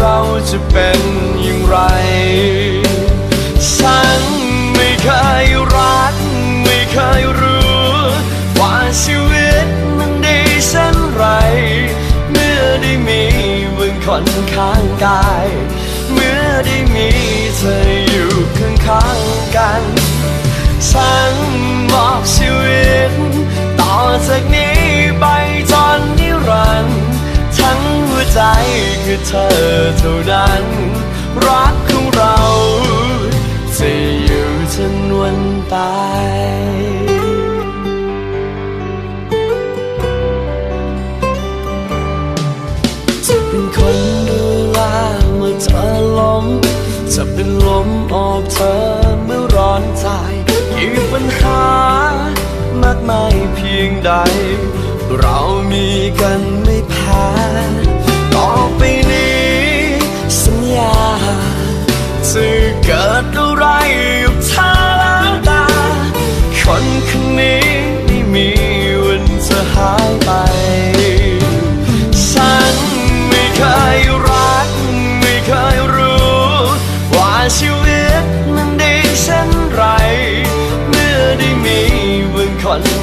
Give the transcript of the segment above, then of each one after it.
เราจะเป็นอย่างไร ฉันไม่เคยรัก ไม่เคยรู้ ว่าชีวิตมันดีเช่นไร เมื่อได้มีมึงคนข้างกาย เมื่อได้มีเธออยู่ข้างๆกัน ฉันมอบชีวิต ต่อจากนี้ ใจคือเธอเท่านั้น รักของเราจะอยู่จนวันตายจะเป็นคนดูแลเมื่อเธอล้มจะเป็นลมอบเธอเมื่อร้อนใจกี่ปัญหามากมายเพียงใด เรามีกัน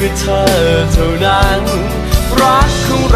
คือเธอเท่านั้น รักของเรา